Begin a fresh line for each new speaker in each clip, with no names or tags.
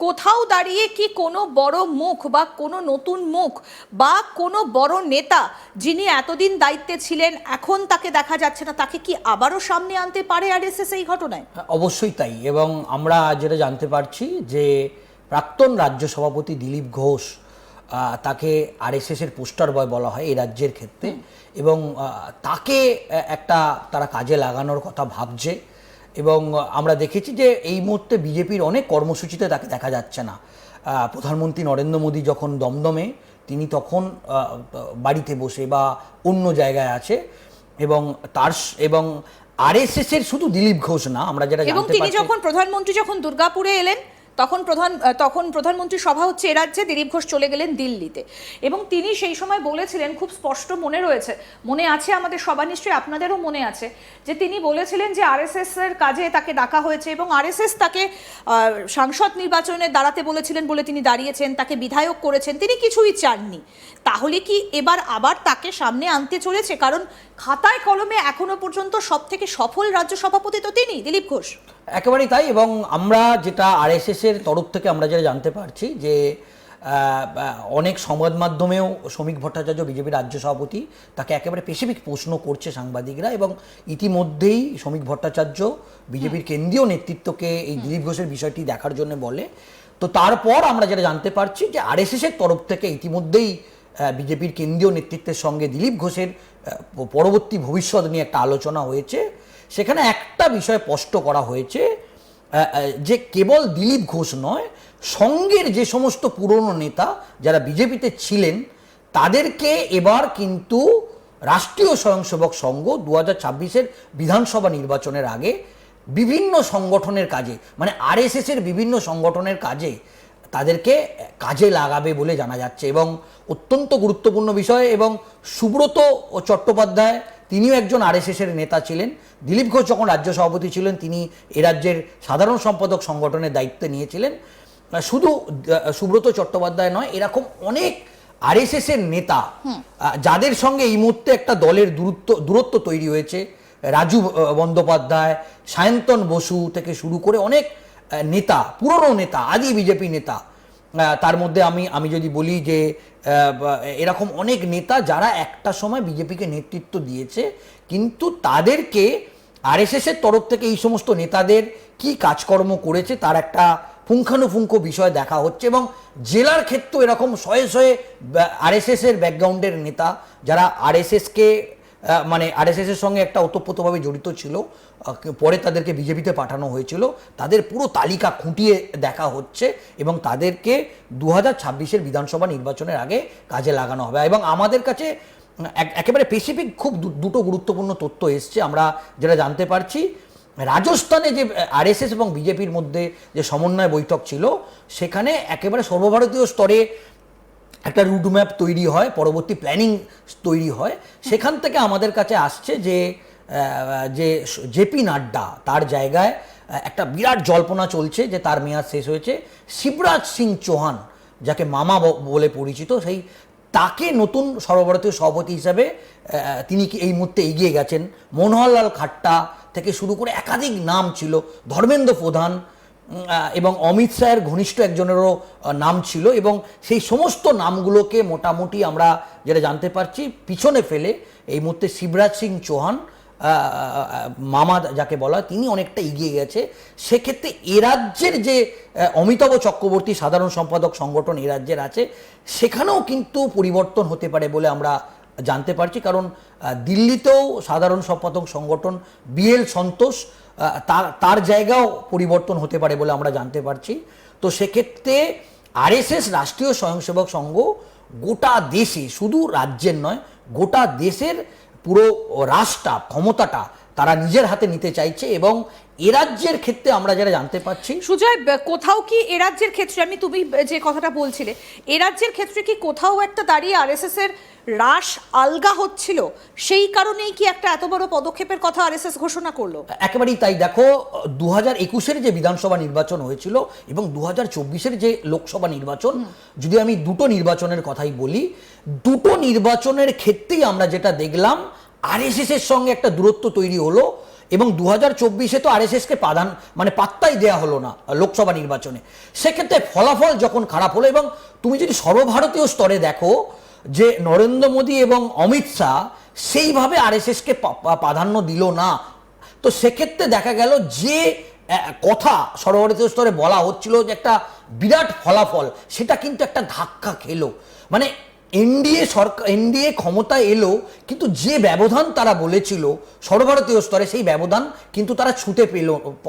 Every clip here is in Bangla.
কোথাও দাঁড়িয়ে কি কোনো বড় মুখ বা কোনো নতুন মুখ বা কোনো বড় নেতা যিনি এতদিন দায়িত্বে ছিলেন এখন তাকে দেখা যাচ্ছে না তাকে কি আবারও সামনে আনতে পারে আরএসএস এই ঘটনায়?
অবশ্যই তাই। এবং আমরা যেটা জানতে পারছি যে প্রাক্তন রাজ্য সভাপতি দিলীপ ঘোষ তাকে আরএসএস এর পোস্টার বয় বলা হয় এই রাজ্যের ক্ষেত্রে। এবং তাকে একটা তারা কাজে লাগানোর কথা ভাবছে। এবং আমরা দেখেছি যে এই মুহূর্তে বিজেপির অনেক কর্মসূচিতে তাকে দেখা যাচ্ছে না। প্রধানমন্ত্রী নরেন্দ্র মোদী যখন দমদমে তিনি তখন বাড়িতে বসে বা অন্য জায়গায় আছে এবং তার এবং আরএসএস এর শুধু দিলীপ ঘোষ না আমরা যেটা
এবং তিনি যখন প্রধানমন্ত্রী যখন দুর্গাপুরে এলেন তখন প্রধান তখন প্রধানমন্ত্রী সভা হচ্ছে রাজ্যে, দিলীপ ঘোষ চলে গেলেন দিল্লিতে। এবং তিনি সেই সময় বলেছিলেন, খুব স্পষ্ট মনে রয়েছে, মনে আছে আমাদের সবার নিশ্চয়ই আপনাদেরও মনে আছে, যে তিনি বলেছিলেন যে আরএসএস এর কাজে তাকে ডাকা হয়েছে এবং আরএসএস তাকে সাংসদ নির্বাচনে দাঁড়াতে বলেছিলেন বলে তিনি দাঁড়িয়েছেন, তাকে বিধায়ক করেছেন, তিনি কিছুই চাননি। তাহলে কি এবার আবার তাকে সামনে আনতে চলেছে? কারণ খাতায় কলমে এখনও পর্যন্ত সব থেকে সফল রাজ্য সভাপতি তো তিনি দিলীপ ঘোষ।
একেবারেই তাই এবং আমরা যেটা আরএসএস এর তরফ থেকে আমরা যেটা জানতে পারছি যে অনেক সংবাদ মাধ্যমেও শ্রমিক ভট্টাচার্য বিজেপির রাজ্য সভাপতি তাকে একেবারে স্পেসিফিক প্রশ্ন করছে সাংবাদিকরা এবং ইতিমধ্যেই শ্রমিক ভট্টাচার্য বিজেপির কেন্দ্রীয় নেতৃত্বকে এই দিলীপ ঘোষের বিষয়টি দেখার জন্য বলে। তো তারপর আমরা যেটা জানতে পারছি যে আরএসএস এর তরফ থেকে ইতিমধ্যেই বিজেপির কেন্দ্রীয় নেতৃত্বের সঙ্গে দিলীপ ঘোষের পরবর্তী ভবিষ্যৎ নিয়ে একটা আলোচনা হয়েছে। সেখানে একটা বিষয় স্পষ্ট করা হয়েছে যে কেবল দিলীপ ঘোষ নয়, সঙ্গের যে সমস্ত পুরনো নেতা যারা বিজেপিতে ছিলেন, তাদেরকে এবার কিন্তু রাষ্ট্রীয় স্বয়ংসেবক সংঘ দু হাজার বিধানসভা নির্বাচনের আগে বিভিন্ন সংগঠনের কাজে মানে আরএসএসের বিভিন্ন সংগঠনের কাজে তাদেরকে কাজে লাগাবে বলে জানা যাচ্ছে এবং অত্যন্ত গুরুত্বপূর্ণ বিষয় এবং সুব্রত চট্টোপাধ্যায় তিনিও একজন আরএসএস এর নেতা ছিলেন। দিলীপ ঘোষ যখন রাজ্য সভাপতি ছিলেন তিনি এ রাজ্যের সাধারণ সম্পাদক সংগঠনের দায়িত্ব নিয়েছিলেন। শুধু সুব্রত চট্টোপাধ্যায় নয় এরকম অনেক আরএসএস এর নেতা যাদের সঙ্গে এই মুহূর্তে একটা দলের দূরত্ব দূরত্ব তৈরি হয়েছে। রাজু বন্দ্যোপাধ্যায় সায়ন্তন বসু থেকে শুরু করে অনেক নেতা পুরনো নেতা আদি বিজেপি নেতা তার মধ্যে আমি আমি যদি বলি যে এরকম অনেক নেতা যারা একটা সময় বিজেপিকে নেতৃত্ব দিয়েছে কিন্তু তাদেরকে আরএসএস এর তরফ থেকে এই সমস্ত নেতাদের কি কাজকর্ম করেছে তার একটা পুঙ্খানুপুঙ্খ বিষয় দেখা হচ্ছে এবং জেলার ক্ষেত্রেও এরকম শয়ে শয়ে আরএসএস এর ব্যাকগ্রাউন্ডের নেতা যারা আরএসএসকে আহ, মানে আরএসএস এর সঙ্গে একটা ওতপ্রোতভাবে জড়িত ছিল। পরে তাদেরকে বিজেপিতে পাঠানো হয়েছিল। তাদের পুরো তালিকা খুঁটিয়ে দেখা হচ্ছে এবং তাদেরকে দু হাজার ছাব্বিশের বিধানসভা নির্বাচনের আগে কাজে লাগানো হবে। এবং আমাদের কাছে এক- একেবারে স্পেসিফিক খুব দুটো গুরুত্বপূর্ণ তথ্য এসছে। আমরা যেটা জানতে পারছি, রাজস্থানে যে আরএসএস এবং বিজেপির মধ্যে যে সমন্বয় বৈঠক ছিল, সেখানে একেবারে সর্বভারতীয় স্তরে একটা রুটম্যাপ তৈরি হয়, পরবর্তী প্ল্যানিং তৈরি হয়। সেখান থেকে আমাদের কাছে আসছে যে যে জেপি নাড্ডা, তার জায়গায় একটা বিরাট জল্পনা চলছে যে তার মেয়াদ শেষ হয়েছে। শিবরাজ সিং চৌহান, যাকে মামা বলে পরিচিত, সেই তাকে নতুন সর্বভারতীয় সভাপতি হিসাবে তিনি কি এই মুহূর্তে এগিয়ে গেছেন? মনোহরলাল খাট্টা থেকে শুরু করে একাধিক নাম ছিল। ধর্মেন্দ্র প্রধান এবং অমিত শাহের ঘনিষ্ঠ একজনেরও নাম ছিল এবং সেই সমস্ত নামগুলোকে মোটামুটি আমরা যেটা জানতে পারছি, পিছনে ফেলে এই মুহূর্তে শিবরাজ সিং চৌহান মামা যাকে বলা তিনি অনেকটা এগিয়ে গেছে। সেক্ষেত্রে এ রাজ্যের যে অমিতাভ চক্রবর্তী সাধারণ সম্পাদক সংগঠন এ রাজ্যের আছে, সেখানেও কিন্তু পরিবর্তন হতে পারে বলে আমরা জানতে পারছি। কারণ দিল্লিতেও সাধারণ সম্পাদক সংগঠন বিএল সন্তোষ তার তার জায়গাও পরিবর্তন হতে পারে বলে আমরা জানতে পারছি। তো সেক্ষেত্রে আরএসএস রাষ্ট্রীয় স্বয়ংসেবক সংঘ গোটা দেশে, শুধু রাজ্যের নয়, গোটা দেশের পুরো রাষ্ট্রটা, ক্ষমতাটা তারা নিজের হাতে নিতে চাইছে এবং এ রাজ্যের ক্ষেত্রে আমরা যারা জানতে পারছি
সুজয় কোথাও কি এ রাজ্যের ক্ষেত্রে, আমি তুমি যে কথাটা বলছিলে, এ রাজ্যের ক্ষেত্রে কি কোথাও একটা দাঁড়িয়ে আরএসএস এর রাস আলগা হচ্ছিল সেই কারণেই কি একটা এত বড় পদক্ষেপের কথা আরএসএস ঘোষণা করল?
একেবারেই তাই। দেখো দু হাজার একুশের যে বিধানসভা নির্বাচন হয়েছিল এবং দু হাজার চব্বিশের যে লোকসভা নির্বাচন যদি আমি দুটো নির্বাচনের কথাই বলি দুটো নির্বাচনের ক্ষেত্রেই আমরা যেটা দেখলাম আরএসএস এর সঙ্গে একটা দূরত্ব তৈরি হলো এবং দু হাজার চব্বিশে তো আরএসএসকে প্রাধান মানে পাত্তাই দেওয়া হলো না লোকসভা নির্বাচনে। সেক্ষেত্রে ফলাফল যখন খারাপ হলো এবং তুমি যদি সর্বভারতীয় স্তরে দেখো যে নরেন্দ্র মোদী এবং অমিত শাহ সেইভাবে আর এস আরএসএসকে প্রাধান্য দিল না। তো সেক্ষেত্রে দেখা গেল যে কথা সর্বভারতীয় স্তরে বলা হচ্ছিল যে একটা বিরাট ফলাফল, সেটা কিন্তু একটা ধাক্কা খেলো। মানে এনডিএ সরকার এনডিএ ক্ষমতায় এলো কিন্তু যে ব্যবধান তারা বলেছিল সর্বভারতীয় স্তরে সেই ব্যবধান কিন্তু তারা ছুঁতে পেল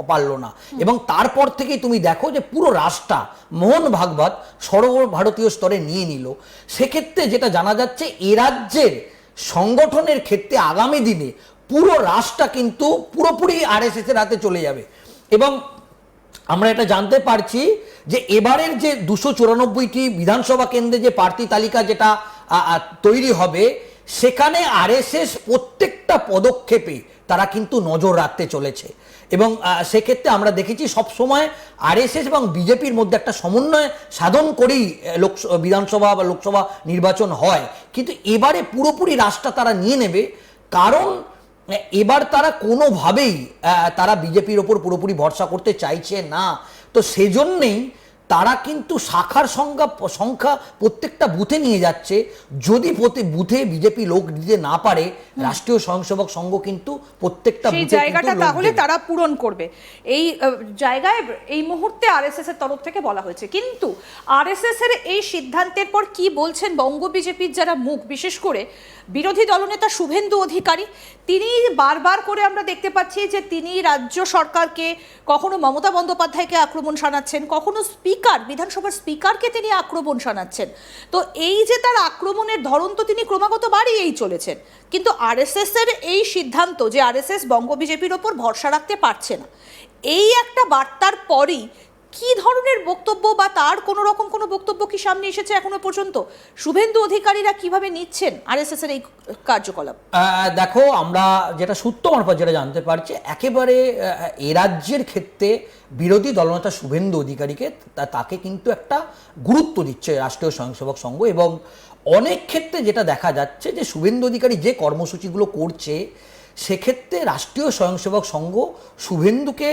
পারল না। এবং তারপর থেকেই তুমি দেখো যে পুরো রাষ্ট্রটা মোহন ভাগবত সর্বভারতীয় স্তরে নিয়ে নিল। সেক্ষেত্রে যেটা জানা যাচ্ছে এ রাজ্যের সংগঠনের ক্ষেত্রে আগামী দিনে পুরো রাষ্ট্রটা কিন্তু পুরোপুরি আরএসএস এর হাতে চলে যাবে। এবং আমরা এটা জানতে পারছি যে এবারের যে দুশো চুরানব্বইটি বিধানসভা কেন্দ্রে যে প্রার্থী তালিকা যেটা তৈরি হবে, সেখানে আরএসএস প্রত্যেকটা পদক্ষেপে তারা কিন্তু নজর রাখতে চলেছে। এবং সেক্ষেত্রে আমরা দেখেছি সবসময় আরএসএস এবং বিজেপির মধ্যে একটা সমন্বয় সাধন করেই লোক বিধানসভা বা লোকসভা নির্বাচন হয়। কিন্তু এবারে পুরোপুরি রাস্তা তারা নিয়ে নেবে, কারণ এবার তারা কোনোভাবেই তারা বিজেপির ওপর পুরোপুরি ভরসা করতে চাইছে না। তো সেজন্যেই তারা কিন্তু শাখার সংখ্যা সংখ্যা প্রত্যেকটা বুথে নিয়ে যাচ্ছে। যদি প্রতি বুথে বিজেপি লোক দিতে না পারে রাষ্ট্রীয় স্বয়ংসেবক সংঘ কিন্তু প্রত্যেকটা
সেই জায়গাটা তাহলে তারা পূরণ করবে। এই জায়গায় এই মুহূর্তে আরএসএস এর তরফ থেকে বলা হয়েছে। কিন্তু আরএসএস এর এই সিদ্ধান্তের পর কি বলছেন বঙ্গ বিজেপির যারা মুখ বিশেষ করে বিরোধী দলনেতা শুভেন্দু অধিকারী তিনি বারবার করে আমরা দেখতে পাচ্ছি যে তিনি রাজ্য সরকারকে কখনো মমতা বন্দ্যোপাধ্যায়কে আক্রমণ শানাচ্ছেন কখনো স্পিকার, বিধানসভার স্পিকারকে তিনি আক্রমণ শানাচ্ছেন। তো এই যে তার আক্রমণের ধরন তো তিনি ক্রমাগত বাড়িয়েই চলেছেন। কিন্তু আরএসএস এর এই সিদ্ধান্ত যে আর এস বঙ্গ বিজেপির ওপর ভরসা রাখতে পারছে না, এই একটা বার্তার পরই কি ধরনের বক্তব্য বা তার কোনো রকম কোনো বক্তব্য কি সামনে এসেছে এখনও পর্যন্ত? শুভেন্দু অধিকারীরা কীভাবে নিচ্ছেন আরএসএস এর এই কার্যকলাপ?
দেখো, আমরা যেটা সূত্র মারফত যেটা জানতে পারছি, একেবারে এ রাজ্যের ক্ষেত্রে বিরোধী দলনেতা শুভেন্দু অধিকারীকে তাকে কিন্তু একটা গুরুত্ব দিচ্ছে রাষ্ট্রীয় স্বয়ংসেবক সংঘ এবং অনেক ক্ষেত্রে যেটা দেখা যাচ্ছে যে শুভেন্দু অধিকারী যে কর্মসূচিগুলো করছে সেক্ষেত্রে রাষ্ট্রীয় স্বয়ংসেবক সংঘ শুভেন্দুকে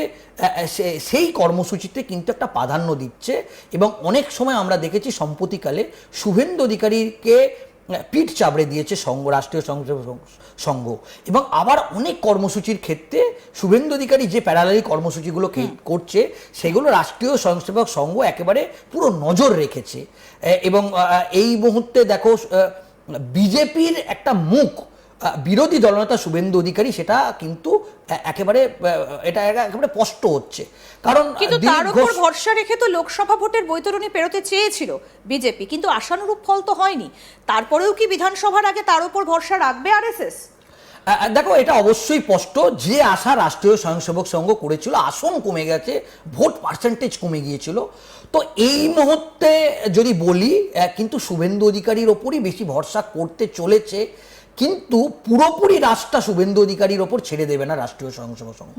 সেই কর্মসূচিতে কিন্তু একটা প্রাধান্য দিচ্ছে এবং অনেক সময় আমরা দেখেছি সম্প্রতিকালে শুভেন্দু অধিকারীকে পিঠ চাবড়ে দিয়েছে সংঘ রাষ্ট্রীয় স্বয়ংসেবক সংঘ এবং আবার অনেক কর্মসূচির ক্ষেত্রে শুভেন্দু অধিকারী যে প্যারালারি কর্মসূচিগুলো করছে সেগুলো রাষ্ট্রীয় স্বয়ংসেবক সংঘ একেবারে পুরো নজর রেখেছে। এবং এই মুহূর্তে দেখো বিজেপির একটা মুখ বিরোধী দলনেতা শুভেন্দু অধিকারী সেটা কিন্তু একেবারে এটা একেবারে স্পষ্ট হচ্ছে। কারণ
কিন্তু তার উপর ভরসা রেখে তো লোকসভা ভোটের বৈতরণী পেরোতে চেয়েছিল বিজেপি কিন্তু আশানুরূপ ফল তো হয়নি। তারপরেও কি বিধানসভার আগে তার উপর ভরসা রাখবে আরএসএস?
দেখো এটা অবশ্যই স্পষ্ট। যে আশা রাষ্ট্রীয় স্বয়ংসেবক সংঘ করেছিল আসন কমে গেছে ভোট পার্সেন্টেজ কমে গিয়েছিল। তো এই মুহূর্তে যদি বলি কিন্তু শুভেন্দু অধিকারীর ওপরই বেশি ভরসা করতে চলেছে কিন্তু পুরোপুরি রাষ্ট্রটা শুভেন্দু অধিকারীর ওপর ছেড়ে দেবে না রাষ্ট্রীয় স্বয়ংসেবক সংঘ।